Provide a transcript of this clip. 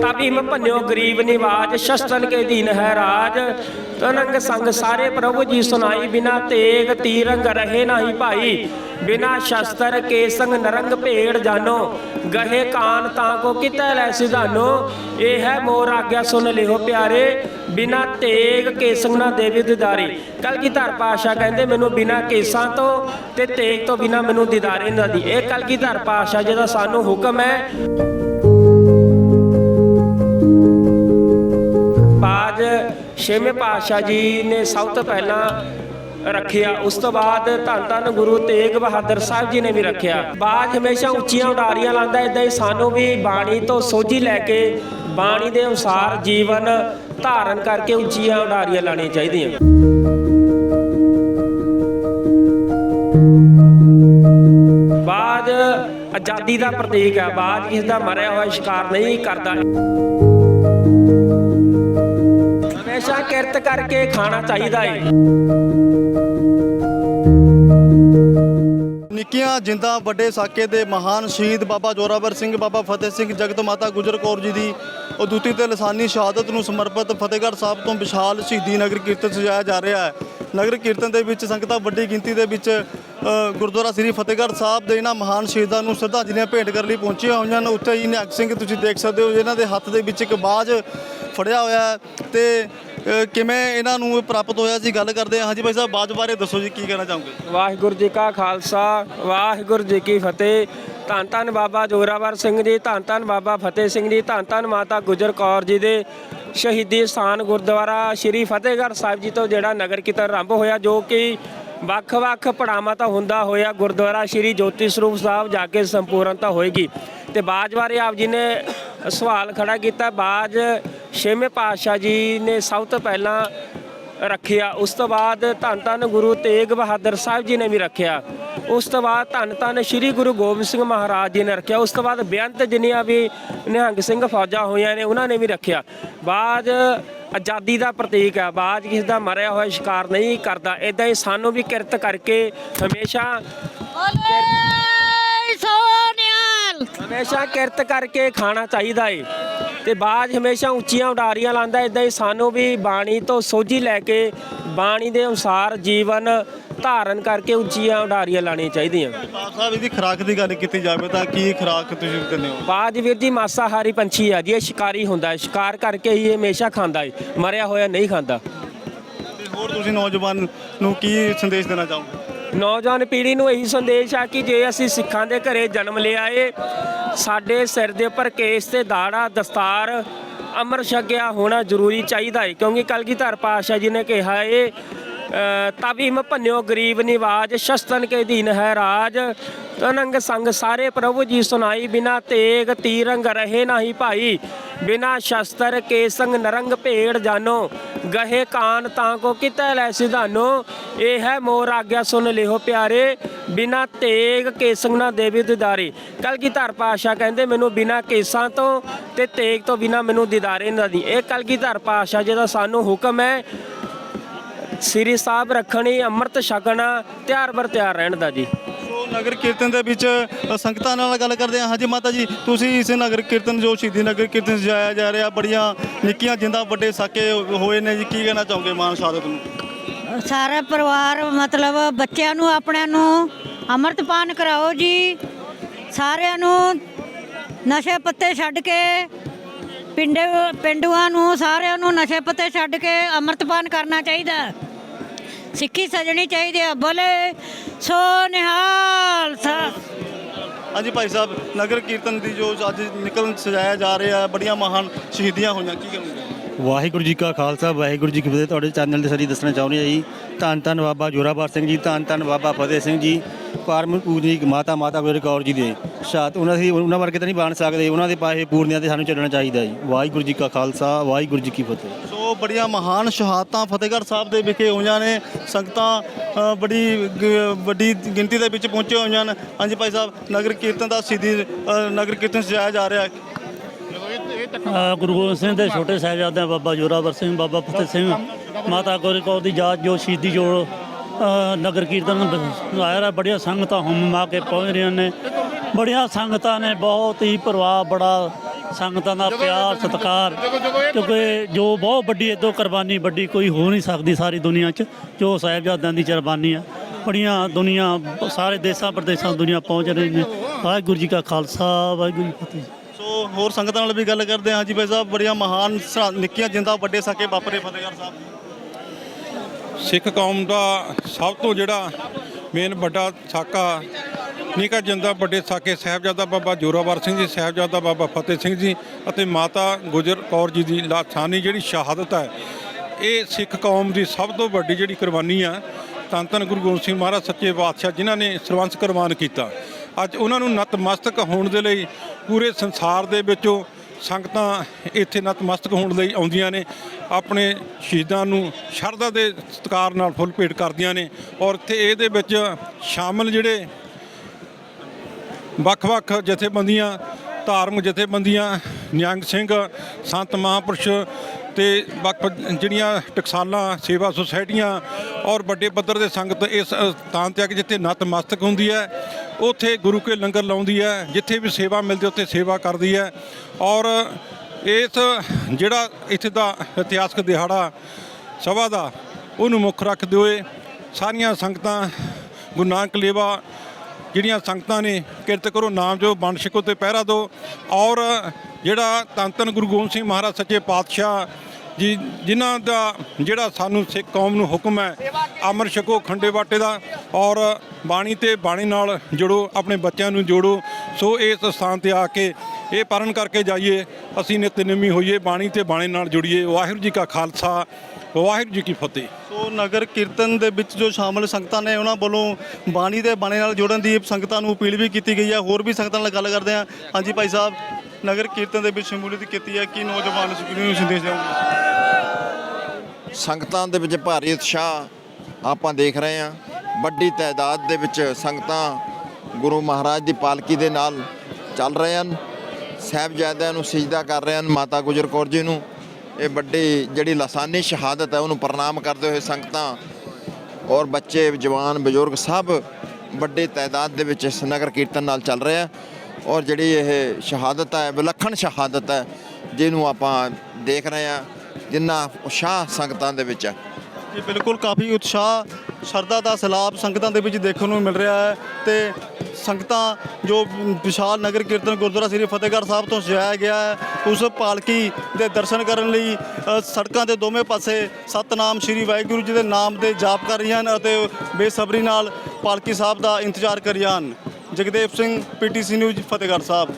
ਤਾਬੀ ਮ ਭੰਨਿਓ ਗਰੀਬ ਨਿਵਾਜ ਸ਼ਸਤਨ ਕੇ ਦੀਨ ਹੈ ਰਾਜ। ਤਨੰਗ ਸੰਗ ਸਾਰੇ ਪ੍ਰਭੂ ਜੀ ਸੁਨਾਈ ਬਿਨਾ ਤੇਗ ਤੀਰੰਗ ਰਹੇ ਨਹੀਂ ਭਾਈ। ਬਿਨਾ ਸ਼ਸਤਰ ਕੇ ਸੰਗ ਨਰੰਗ ਭੇੜ ਜਾਨੋ। ਗਹੇ ਕਾਨ ਤਾਂ ਕੋ ਕਿਤੈ ਲੈ ਸਿਧਾਨੋ। ਇਹ ਹੈ ਮੋਰ ਆਗਿਆ ਸੁਨ ਲਿਓ ਪਿਆਰੇ। ਬਿਨਾ ਤੇਗ ਕੇ ਨਾ ਦੇਵੀ ਦਿਦਾਰੀ। ਕਲਗੀਧਰ ਪਾਸ਼ਾ ਕਹਿੰਦੇ, ਮੈਨੂੰ ਬਿਨਾ ਕੇਸਾਂ ਤੋਂ ਤੇ ਤੇਗ ਤੋਂ ਬਿਨਾ ਮੈਨੂੰ ਦਿਦਾਰੇ ਨਾ ਦੀ ਇਹ ਕਲਗੀਧਰ ਪਾਸ਼ਾ ਜਿਹਦਾ ਸਾਨੂੰ ਹੁਕਮ ਹੈ। ਬਾਅਦ ਛੇਵੇਂ ਪਾਤਸ਼ਾਹ ਜੀ ਨੇ ਸਭ ਤੋਂ ਪਹਿਲਾਂ ਰੱਖਿਆ। ਉਸ ਤੋਂ ਬਾਅਦ ਧੰਨ ਧੰਨ ਗੁਰੂ ਤੇਗ ਬਹਾਦਰ ਸਾਹਿਬ ਜੀ ਨੇ ਵੀ ਰੱਖਿਆ। ਬਾਅਦ ਹਮੇਸ਼ਾ ਉੱਚੀਆਂ ਉਡਾਰੀਆਂ ਲਾਉਂਦਾ ਇਦਾਂ ਹੀ ਸਾਨੂੰ ਵੀ ਬਾਣੀ ਤੋਂ ਸੋਝੀ ਲੈ ਕੇ, ਬਾਣੀ ਦੇ ਅਨੁਸਾਰ ਜੀਵਨ ਧਾਰਨ ਕਰਕੇ ਉੱਚੀਆਂ ਉਡਾਰੀਆਂ ਲਾਣੀਆਂ ਚਾਹੀਦੀਆਂ। ਬਾਅਦ ਆਜ਼ਾਦੀ ਦਾ ਪ੍ਰਤੀਕ ਹੈ। ਬਾਅਦ ਕਿਸ ਦਾ ਮਰਿਆ ਹੋਇਆ ਸ਼ਿਕਾਰ ਨਹੀਂ ਕਰਦਾ। ਹਮੇਸ਼ਾ ਕਿਰਤ ਕਰਕੇ ਖਾਣਾ ਚਾਹੀਦਾ ਹੈ ਨਿੱਕੀਆਂ ਜਿੰਦਾਂ ਵੱਡੇ ਸਾਕੇ ਦੇ ਮਹਾਨ ਸ਼ਹੀਦ ਬਾਬਾ ਜੋਰਾਵਰ ਸਿੰਘ, ਬਾਬਾ ਫਤਿਹ ਸਿੰਘ, ਜਗਤ ਮਾਤਾ ਗੁਜਰ ਕੌਰ ਜੀ ਦੀ ਅਦੁੱਤੀ ਤੇ ਲਸਾਨੀ ਸ਼ਹਾਦਤ ਨੂੰ ਸਮਰਪਿਤ ਫਤਿਹਗੜ੍ਹ ਸਾਹਿਬ ਤੋਂ ਵਿਸ਼ਾਲ ਸ਼ਹੀਦੀ ਨਗਰ ਕੀਰਤਨ ਸਜਾਇਆ ਜਾ ਰਿਹਾ ਹੈ। ਨਗਰ ਕੀਰਤਨ ਦੇ ਵਿੱਚ ਸੰਗਤਾਂ ਵੱਡੀ ਗਿਣਤੀ ਦੇ ਵਿੱਚ ਗੁਰਦੁਆਰਾ ਸ੍ਰੀ ਫਤਿਹਗੜ੍ਹ ਸਾਹਿਬ ਦੇ ਇਹਨਾਂ ਮਹਾਨ ਸ਼ਹੀਦਾਂ ਨੂੰ ਸ਼ਰਧਾਂਜਲੀਆਂ ਭੇਟ ਕਰਨ ਲਈ ਪਹੁੰਚੀਆਂ ਹੋਈਆਂ ਨੇ। ਉੱਥੇ ਹੀ ਨਿਹੰਗ ਸਿੰਘ ਤੁਸੀਂ ਦੇਖ ਸਕਦੇ ਹੋ ਇਹਨਾਂ ਦੇ ਹੱਥ ਦੇ ਵਿੱਚ ਇੱਕ ਬਾਜ ਫੜਿਆ ਹੋਇਆ ਹੈ ਤੇ ਅ, ਕਿਵੇਂ ਇਹਨਾਂ ਨੂੰ ਪ੍ਰਾਪਤ ਹੋਇਆ ਸੀ? ਗੱਲ ਕਰਦੇ ਹਾਂ। ਹਾਂਜੀ ਭਾਈ ਸਾਹਿਬ ਬਾਜ ਬਾਰੇ ਦੱਸੋ ਜੀ ਕੀ ਕਹਿਣਾ ਚਾਹੋਗੇ? ਵਾਹਿਗੁਰੂ ਜੀ ਕਾ ਖਾਲਸਾ ਵਾਹਿਗੁਰੂ ਜੀ ਕੀ ਫਤਿਹ। ਧੰਨ ਧੰਨ ਬਾਬਾ ਜੋਰਾਵਰ ਸਿੰਘ ਜੀ ਧੰਨ ਧੰਨ ਬਾਬਾ ਫਤਿਹ ਸਿੰਘ ਜੀ ਧੰਨ ਧੰਨ ਮਾਤਾ ਗੁਜਰ ਕੌਰ ਜੀ ਦੇ ਸ਼ਹੀਦੀ ਸਥਾਨ ਗੁਰਦੁਆਰਾ ਸ਼੍ਰੀ ਫਤਿਹਗੜ੍ਹ ਸਾਹਿਬ ਜੀ ਤੋਂ ਜਿਹੜਾ ਨਗਰ ਕੀਰਤਨ ਆਰੰਭ ਹੋਇਆ ਜੋ ਕਿ ਵੱਖ-ਵੱਖ ਪੜਾਵਾਂ ਤਾਂ ਹੁੰਦਾ ਹੋਇਆ ਗੁਰਦੁਆਰਾ ਸ਼੍ਰੀ ਜੋਤੀ ਸਰੂਪ ਸਾਹਿਬ ਜਾ ਕੇ ਸੰਪੂਰਨਤਾ ਹੋਏਗੀ। ਤੇ ਬਾਜ ਬਾਰੇ ਆਪ ਜੀ ਨੇ ਸਵਾਲ ਖੜਾ ਕੀਤਾ। ਬਾਜ ਛੇਵੇਂ ਪਾਤਸ਼ਾਹ ਜੀ ਨੇ ਸਭ ਤੋਂ ਪਹਿਲਾਂ ਰੱਖਿਆ ਉਸ ਤੋਂ ਬਾਅਦ ਧੰਨ ਧੰਨ ਗੁਰੂ ਤੇਗ ਬਹਾਦਰ ਸਾਹਿਬ ਜੀ ਨੇ ਵੀ ਰੱਖਿਆ। ਉਸ ਤੋਂ ਬਾਅਦ ਧੰਨ ਧੰਨ ਸ੍ਰੀ ਗੁਰੂ ਗੋਬਿੰਦ ਸਿੰਘ ਮਹਾਰਾਜ ਜੀ ਨੇ ਰੱਖਿਆ। ਉਸ ਤੋਂ ਬਾਅਦ ਬੇਅੰਤ ਜਿੰਨੀਆਂ ਵੀ ਨਿਹੰਗ ਸਿੰਘ ਫੌਜਾਂ ਹੋਈਆਂ ਨੇ ਉਹਨਾਂ ਨੇ ਵੀ ਰੱਖਿਆ। ਬਾਅਦ ਆਜ਼ਾਦੀ ਦਾ ਪ੍ਰਤੀਕ ਹੈ ਬਾਅਦ ਕਿਸ ਦਾ ਮਰਿਆ ਹੋਇਆ ਸ਼ਿਕਾਰ ਨਹੀਂ ਕਰਦਾ। ਇਦਾਂ ਹੀ ਸਾਨੂੰ ਵੀ ਕਿਰਤ ਕਰਕੇ ਹਮੇਸ਼ਾ ਹਮੇਸ਼ਾ ਕਿਰਤ ਕਰਕੇ ਖਾਣਾ ਚਾਹੀਦਾ ਏ। ਤੇ ਬਾਜ ਹਮੇਸ਼ਾ ਉੱਚੀਆਂ ਉਡਾਰੀਆਂ ਲਾਉਂਦਾ ਇਦਾਂ ਹੀ ਸਾਨੂੰ ਵੀ ਬਾਣੀ ਤੋਂ ਸੋਝੀ ਲੈ ਕੇ ਬਾਣੀ ਦੇ ਅਨੁਸਾਰ ਜੀਵਨ ਧਾਰਨ ਕਰਕੇ ਉੱਚੀਆਂ ਉਡਾਰੀਆਂ ਲਾਣੀਆਂ ਚਾਹੀਦੀਆਂ। ਬਾਬ ਸਾਹਿਬ ਇਹਦੀ ਖੁਰਾਕ ਦੀ ਗੱਲ ਕੀਤੀ ਜਾਵੇ ਤਾਂ ਕੀ ਖੁਰਾਕ ਤੁਸੀਂ ਦਿੰਦੇ ਹੋ? ਬਾਜ ਵੀਰ ਜੀ ਮਾਸਾਹਾਰੀ ਪੰਛੀ ਆ ਜੀ ਇਹ ਸ਼ਿਕਾਰੀ ਹੁੰਦਾ ਹੈ। ਸ਼ਿਕਾਰ ਕਰਕੇ ਹੀ ਇਹ ਹਮੇਸ਼ਾ ਖਾਂਦਾ ਏ ਮਰਿਆ ਹੋਇਆ ਨਹੀਂ ਖਾਂਦਾ। ਤੇ ਹੋਰ ਤੁਸੀਂ ਨੌਜਵਾਨ ਨੂੰ ਕੀ ਸੰਦੇਸ਼ ਦੇਣਾ ਚਾਹੋਗੇ? ਨੌਜਵਾਨ ਪੀੜ੍ਹੀ ਨੂੰ ਇਹੀ ਸੰਦੇਸ਼ ਆ ਕਿ ਜੇ ਅਸੀਂ ਸਿੱਖਾਂ ਦੇ ਘਰੇ ਜਨਮ ਲਿਆ ਏ ਸਾਡੇ ਸਿਰ ਦੇ ਉੱਪਰ ਕੇਸ ਤੇ ਦਾੜਾ, ਦਸਤਾਰ, ਅਮਰ ਛਕਿਆ ਹੋਣਾ ਜ਼ਰੂਰੀ ਚਾਹੀਦਾ ਹੈ ਕਿਉਂਕਿ ਕਲਗੀਧਰ ਪਾਤਸ਼ਾਹ ਜੀ ਨੇ ਕਿਹਾ ਏ ਅ, ਤਾਬੀ ਭੰਨਿਓ ਗਰੀਬ ਨਿਵਾਜ ਸ਼ਸਤਨ ਕੇ ਦੀਨ ਹੈ ਰਾਜ। ਤਨੰਗ ਸੰਗ ਸਾਰੇ ਪ੍ਰਭੂ ਜੀ ਸੁਨਾਈ ਬਿਨਾ ਤੇਗ ਤੀਰੰਗ ਰਹੇ ਨਹੀਂ ਭਾਈ। ਬਿਨਾ ਸ਼ਸਤਰ ਕੇ ਸੰਗ ਨਰੰਗ ਭੇੜ ਜਾਨੋ। ਗਹੇ ਕਾਨ ਤਾਂ ਕੋ ਕਿਤੈ ਲੈ ਸਿਧਾਨੋ। ਇਹ ਹੈ ਮੋਰ ਆਗਿਆ ਸੁਨ ਲਿਓ ਪਿਆਰੇ। ਬਿਨਾ ਤੇਗ ਕੇਸੰਗ ਨਾ ਦੇਵੀ ਦਿਦਾਰੇ। ਕਲ ਕੀ ਧਰ ਪਾਸ਼ਾ ਕਹਿੰਦੇ ਮੈਨੂੰ ਬਿਨਾ ਕੇਸਾਂ ਤੋਂ ਤੇ ਤੇਗ ਤੋਂ ਬਿਨਾ ਮੈਨੂੰ ਦਿਦਾਰੇ ਨਾ ਦੀ। ਇਹ ਕਲਗੀਧਰ ਪਾਸ਼ਾ ਜਿਹਦਾ ਸਾਨੂੰ ਹੁਕਮ ਹੈ ਸ੍ਰੀ ਸਾਹਿਬ ਰੱਖਣੀ ਅੰਮ੍ਰਿਤ ਛਕਣਾ ਤਿਆਰ ਬਰ ਤਿਆਰ ਰਹਿਣ ਦਾ ਜੀ। ਸੋ ਨਗਰ ਕੀਰਤਨ ਦੇ ਵਿੱਚ ਸੰਗਤਾਂ ਨਾਲ ਗੱਲ ਕਰਦੇ ਹਾਂ। ਹਾਂਜੀ ਮਾਤਾ ਜੀ ਤੁਸੀਂ ਇਸ ਨਗਰ ਕੀਰਤਨ ਜੋ ਸ਼ਹੀਦੀ ਨਗਰ ਕੀਰਤਨ ਸਜਾਇਆ ਜਾ ਰਿਹਾ ਬੜੀਆਂ ਨਿੱਕੀਆਂ ਜਿੰਦਾਂ ਵੱਡੇ ਸਾਕੇ ਹੋਏ ਨੇ ਜੀ। ਕੀ ਕਹਿਣਾ ਚਾਹੋਗੇ ਮਾਨ ਸ਼ਹਾਦਤ ਨੂੰ? ਸਾਰਾ ਪਰਿਵਾਰ ਮਤਲਬ ਬੱਚਿਆਂ ਨੂੰ ਆਪਣਿਆਂ ਨੂੰ ਅੰਮ੍ਰਿਤਪਾਨ ਕਰਾਓ ਜੀ। ਸਾਰਿਆਂ ਨੂੰ ਨਸ਼ੇ ਪੱਤੇ ਛੱਡ ਕੇ ਪਿੰਡੇ ਪਿੰਡੂਆਂ ਨੂੰ ਸਾਰਿਆਂ ਨੂੰ ਨਸ਼ੇ ਪੱਤੇ ਛੱਡ ਕੇ ਅੰਮ੍ਰਿਤਪਾਨ ਕਰਨਾ ਚਾਹੀਦਾ। ਸਿੱਖੀ ਸਜਣੀ ਚਾਹੀਦੀ ਹੈ ਬੋਲੇ ਸੋ ਨਿਹਾਲ ਸਾ- ਹਾਂਜੀ ਭਾਈ ਸਾਹਿਬ ਨਗਰ ਕੀਰਤਨ ਦੀ ਜੋ ਅੱਜ ਨਿਕਲਣ ਸਜਾਇਆ ਜਾ ਰਿਹਾ ਬੜੀਆਂ ਮਹਾਨ ਸ਼ਹੀਦੀਆਂ ਹੋਈਆਂ ਕੀ ਕਰੋਗੇ ਵਾਹਿਗੁਰੂ ਜੀ ਕਾ ਖਾਲਸਾ ਵਾਹਿਗੁਰੂ ਜੀ ਕੀ ਫਤਿਹ। ਤੁਹਾਡੇ ਚੈਨਲ ਦੇ ਸਾਰੀ ਦੱਸਣਾ ਚਾਹੁੰਦੇ ਹਾਂ ਜੀ। ਧੰਨ ਧੰਨ ਬਾਬਾ ਜੋਰਾਵਰ ਸਿੰਘ ਜੀ ਧੰਨ ਧੰਨ ਬਾਬਾ ਫਤਿਹ ਸਿੰਘ ਜੀ ਪਰਮ ਪੂਜਨੀਕ ਮਾਤਾ ਮਾਤਾ ਗੁਜਰ ਕੌਰ ਜੀ ਦੇ। ਸ਼ਾਤ ਉਹਨਾਂ ਦੀ ਉਹਨਾਂ ਵਰਗੇ ਤਾਂ ਨਹੀਂ ਬਣ ਸਕਦੇ ਉਹਨਾਂ ਦੇ ਪਾਏ ਪੂਰਨਿਆਂ ਤੇ ਸਾਨੂੰ ਚੱਲਣਾ ਚਾਹੀਦਾ ਜੀ। ਵਾਹਿਗੁਰੂ ਜੀ ਕਾ ਖਾਲਸਾ ਵਾਹਿਗੁਰੂ ਜੀ ਕੀ ਫਤਿਹ। ਸੋ ਬੜੀਆਂ ਮਹਾਨ ਸ਼ਹਾਦਤਾਂ ਫਤਿਹਗੜ੍ਹ ਸਾਹਿਬ ਦੇ ਵਿਖੇ ਹੋਈਆਂ ਨੇ। ਸੰਗਤਾਂ ਬੜੀ ਵੱਡੀ ਗਿਣਤੀ ਦੇ ਵਿੱਚ ਪਹੁੰਚੇ ਹੋਈਆਂ ਨੇ। ਹਾਂਜੀ ਭਾਈ ਸਾਹਿਬ, ਨਗਰ ਕੀਰਤਨ ਦਾ ਸਿੱਧੀ ਨਗਰ ਕੀਰਤਨ ਸਜਾਇਆ ਜਾ ਰਿਹਾ ਹੈ। ਗੁਰੂ ਗੋਬਿੰਦ ਸਿੰਘ ਦੇ ਛੋਟੇ ਸਾਹਿਬਜ਼ਾਦਿਆਂ ਬਾਬਾ ਜੋਰਾਵਰ ਸਿੰਘ, ਬਾਬਾ ਫਤਿਹ ਸਿੰਘ, ਮਾਤਾ ਗੌਰੀ ਕੌਰ ਦੀ ਯਾਦ ਜੋ ਸ਼ਹੀਦੀ ਜੋੜ ਨਗਰ ਕੀਰਤਨ ਬ- ਆਇਆ ਬੜੀਆਂ ਸੰਗਤਾਂ ਹੁਮ ਕੇ ਪਹੁੰਚ ਰਹੀਆਂ ਨੇ। ਬੜੀਆਂ ਸੰਗਤਾਂ ਨੇ, ਬਹੁਤ ਹੀ ਪ੍ਰਭਾਵ ਬੜਾ ਸੰਗਤਾਂ ਦਾ ਪਿਆਰ ਸਤਿਕਾਰ ਕਿਉਂਕਿ ਜੋ ਬਹੁਤ ਵੱਡੀ ਇਦੋਂ ਕੁਰਬਾਨੀ ਵੱਡੀ ਕੋਈ ਹੋ ਨਹੀਂ ਸਕਦੀ ਸਾਰੀ ਦੁਨੀਆ 'ਚ ਜੋ ਸਾਹਿਬਜ਼ਾਦਿਆਂ ਦੀ ਕੁਰਬਾਨੀ ਆ। ਬੜੀਆਂ ਦੁਨੀਆ ਸਾਰੇ ਦੇਸ਼ਾਂ ਪ੍ਰਦੇਸ਼ਾਂ ਦੁਨੀਆ ਪਹੁੰਚ ਰਹੀ ਨੇ। ਵਾਹਿਗੁਰੂ ਜੀ ਕਾ ਖਾਲਸਾ ਵਾਹਿਗੁਰੂ ਜੀ ਕੀ ਫਤਿਹ। ਸੋ ਹੋਰ ਸੰਗਤਾਂ ਨਾਲ ਵੀ ਗੱਲ ਕਰਦੇ ਹਾਂ। ਜੀ ਭਾਈ ਸਾਹਿਬ ਬੜੀਆਂ ਮਹਾਨ ਨਿੱਕੀਆਂ ਜਿੰਦਾ ਵੱਡੇ ਸਾਕੇ ਵਾਪਰੇ ਫਤਿਹਗੜ੍ਹ ਸਾਹਿਬ। ਸਿੱਖ ਕੌਮ ਦਾ ਸਭ ਤੋਂ ਜਿਹੜਾ ਮੇਨ ਵੱਡਾ ਸਾਕਾ ਨਿਕਾ ਜਿੰਦਾ ਵੱਡੇ ਸਾਕੇ ਸਾਹਿਬਜ਼ਾਦਾ ਬਾਬਾ ਜੋਰਾਵਰ ਸਿੰਘ ਜੀ, ਸਾਹਿਬਜ਼ਾਦਾ ਬਾਬਾ ਫਤਿਹ ਸਿੰਘ ਜੀ ਅਤੇ ਮਾਤਾ ਗੁਜਰ ਕੌਰ ਜੀ ਦੀ ਲਾਥਾਨੀ ਜਿਹੜੀ ਸ਼ਹਾਦਤ ਹੈ, ਇਹ ਸਿੱਖ ਕੌਮ ਦੀ ਸਭ ਤੋਂ ਵੱਡੀ ਜਿਹੜੀ ਕੁਰਬਾਨੀ ਆ, ਧੰਨ ਧੰਨ ਗੁਰੂ ਗੋਬਿੰਦ ਸਿੰਘ ਮਹਾਰਾਜ ਸੱਚੇ ਪਾਤਸ਼ਾਹ ਜਿਨ੍ਹਾਂ ਨੇ ਸਰਵੰਸ ਕੁਰਬਾਨ ਕੀਤਾ। ਅੱਜ ਉਹਨਾਂ ਨੂੰ ਨਤਮਸਤਕ ਹੋਣ ਦੇ ਲਈ ਪੂਰੇ ਸੰਸਾਰ ਦੇ ਵਿੱਚੋਂ ਸੰਗਤਾਂ ਇੱਥੇ ਨਤਮਸਤਕ ਹੋਣ ਲਈ ਆਉਂਦੀਆਂ ਨੇ, ਆਪਣੇ ਸ਼ਹੀਦਾਂ ਨੂੰ ਸ਼ਰਧਾ ਦੇ ਸਤਿਕਾਰ ਨਾਲ ਫੁੱਲ ਭੇਟ ਕਰਦੀਆਂ ਨੇ ਔਰ ਇੱਥੇ ਇਹਦੇ ਵਿੱਚ ਸ਼ਾਮਲ ਜਿਹੜੇ ਵੱਖ-ਵੱਖ ਜਥੇਬੰਦੀਆਂ, ਧਾਰਮਿਕ ਜਥੇਬੰਦੀਆਂ, ਨਿਹੰਗ ਸਿੰਘ, ਸੰਤ ਮਹਾਂਪੁਰਸ਼ ਤੇ ਵੱਖ ਜਿਹੜੀਆਂ ਟਕਸਾਲਾਂ, ਸੇਵਾ ਸੁਸਾਇਟੀਆਂ ਔਰ ਵੱਡੇ ਪੱਧਰ ਦੇ ਸੰਗਤ ਇਸ ਸਥਾਨ ਤੇ ਆ ਕੇ ਜਿੱਥੇ ਨਤਮਸਤਕ ਹੁੰਦੀ ਹੈ, ਉੱਥੇ ਗੁਰੂ ਕੇ ਲੰਗਰ ਲਾਉਂਦੀ ਹੈ, ਜਿੱਥੇ ਵੀ ਸੇਵਾ ਮਿਲਦੀ ਉੱਥੇ ਸੇਵਾ ਕਰਦੀ ਹੈ ਔਰ ਇਸ ਜਿਹੜਾ ਇੱਥੇ ਦਾ ਇਤਿਹਾਸਕ ਦਿਹਾੜਾ ਸਭਾ ਦਾ, ਉਹਨੂੰ ਮੁੱਖ ਰੱਖਦੇ ਹੋਏ ਸਾਰੀਆਂ ਸੰਗਤਾਂ ਗੁਰੂ ਨਾਨਕ ਲੇਵਾ ਜਿਹੜੀਆਂ ਸੰਗਤਾਂ ਨੇ ਕਿਰਤ ਕਰੋ, ਨਾਮ ਜੋ ਬਣ ਛਕੋ ਤੇ ਪਹਿਰਾ ਦਿਓ। ਔਰ ਜਿਹੜਾ ਧੰਨ ਧੰਨ ਗੁਰੂ ਗੋਬਿੰਦ ਸਿੰਘ ਮਹਾਰਾਜ ਸੱਚੇ ਪਾਤਸ਼ਾਹ ਜੀ, ਜਿਨ੍ਹਾਂ ਦਾ ਜਿਹੜਾ ਸਾਨੂੰ ਸਿੱਖ ਕੌਮ ਨੂੰ ਹੁਕਮ ਹੈ, ਅਮਰ ਛਕੋ, ਖੰਡੇ ਬਾਟੇ ਦਾ, ਔਰ ਬਾਣੀ ਤੇ ਬਾਣੀ ਨਾਲ ਜੁੜੋ, ਆਪਣੇ ਬੱਚਿਆਂ ਨੂੰ ਜੋੜੋ। ਸੋ ਇਸ ਸਥਾਨ ਤੇ ਆ ਕੇ ਇਹ ਪਰਨ ਕਰਕੇ ਜਾਈਏ ਅਸੀਂ ਨਿਤਨੇਮੀ ਹੋਈਏ ਬਾਣੀ ਤੇ ਬਾਣੀ ਨਾਲ ਜੁੜੀਏ। ਵਾਹਿਗੁਰੂ ਜੀ ਕਾ ਖਾਲਸਾ ਵਾਹਿਗੁਰੂ ਜੀ ਕੀ ਫਤਿਹ। ਸੋ ਨਗਰ ਕੀਰਤਨ ਦੇ ਵਿੱਚ ਜੋ ਸ਼ਾਮਲ ਸੰਗਤਾਂ ਨੇ ਉਹਨਾਂ ਵੱਲੋਂ ਬਾਣੀ ਦੇ ਬਾਣੇ ਨਾਲ ਜੋੜਨ ਦੀ ਸੰਗਤਾਂ ਨੂੰ ਅਪੀਲ ਵੀ ਕੀਤੀ ਗਈ ਹੈ। ਹੋਰ ਵੀ ਸੰਗਤਾਂ ਨਾਲ ਗੱਲ ਕਰਦੇ ਹਾਂ। ਹਾਂਜੀ ਭਾਈ ਸਾਹਿਬ ਨਗਰ ਕੀਰਤਨ ਦੇ ਵਿੱਚ ਸ਼ਮੂਲੀਅਤ ਕੀਤੀ ਹੈ। ਕੀ ਨੌਜਵਾਨ ਨੂੰ ਸੰਦੇਸ਼ ਦੇਵੋਗੇ ਸੰਗਤਾਂ ਦੇ ਵਿੱਚ ਭਾਰੀ ਉਤਸ਼ਾਹ ਆਪਾਂ ਦੇਖ ਰਹੇ ਹਾਂ। ਵੱਡੀ ਤਾਦਾਦ ਦੇ ਵਿੱਚ ਸੰਗਤਾਂ ਗੁਰੂ ਮਹਾਰਾਜ ਦੀ ਪਾਲਕੀ ਦੇ ਨਾਲ ਚੱਲ ਰਹੇ ਹਨ। ਸਾਹਿਬਜ਼ਾਦਿਆਂ ਨੂੰ ਸਜਦਾ ਕਰ ਰਹੇ ਹਨ ਮਾਤਾ ਗੁਜਰ ਕੌਰ ਜੀ ਨੂੰ। ਇਹ ਵੱਡੀ ਜਿਹੜੀ ਲਾਸਾਨੀ ਸ਼ਹਾਦਤ ਹੈ, ਉਹਨੂੰ ਪ੍ਰਣਾਮ ਕਰਦੇ ਹੋਏ ਸੰਗਤਾਂ ਔਰ ਬੱਚੇ, ਜਵਾਨ, ਬਜ਼ੁਰਗ ਸਭ ਵੱਡੇ ਤਾਦਾਦ ਦੇ ਵਿੱਚ ਇਸ ਨਗਰ ਕੀਰਤਨ ਨਾਲ ਚੱਲ ਰਿਹਾ ਔਰ ਜਿਹੜੀ ਇਹ ਸ਼ਹਾਦਤ ਹੈ, ਵਿਲੱਖਣ ਸ਼ਹਾਦਤ ਹੈ, ਜਿਹਨੂੰ ਆਪਾਂ ਦੇਖ ਰਹੇ ਹਾਂ, ਜਿੰਨਾ ਉਤਸ਼ਾਹ ਸੰਗਤਾਂ ਦੇ ਵਿੱਚ ਹੈ। ਜੀ, ਬਿਲਕੁਲ ਕਾਫੀ ਉਤਸ਼ਾਹ ਸ਼ਰਧਾ ਦਾ ਸਲਾਬ ਸੰਗਤਾਂ ਦੇ ਵਿੱਚ ਦੇਖਣ ਨੂੰ ਮਿਲ ਰਿਹਾ ਹੈ ਤੇ ਸੰਗਤਾਂ ਜੋ ਵਿਸ਼ਾਲ ਨਗਰ ਕੀਰਤਨ ਗੁਰਦੁਆਰਾ ਸ੍ਰੀ ਫਤਿਹਗੜ੍ਹ ਸਾਹਿਬ ਤੋਂ ਸਜਾਇਆ ਗਿਆ ਹੈ, ਉਸ ਪਾਲਕੀ ਦੇ ਦਰਸ਼ਨ ਕਰਨ ਲਈ ਸੜਕਾਂ ਦੇ ਦੋਵੇਂ ਪਾਸੇ ਸਤਨਾਮ ਸ੍ਰੀ ਵਾਹਿਗੁਰੂ ਜੀ ਦੇ ਨਾਮ ਦੇ ਜਾਪ ਕਰ ਰਹੀਆਂ ਹਨ ਅਤੇ ਬੇਸਬਰੀ ਨਾਲ ਪਾਲਕੀ ਸਾਹਿਬ ਦਾ ਇੰਤਜ਼ਾਰ ਕਰ ਰਹੀਆਂ ਹਨ। Jagdev Singh, PTC news, Fatehgarh Sahib.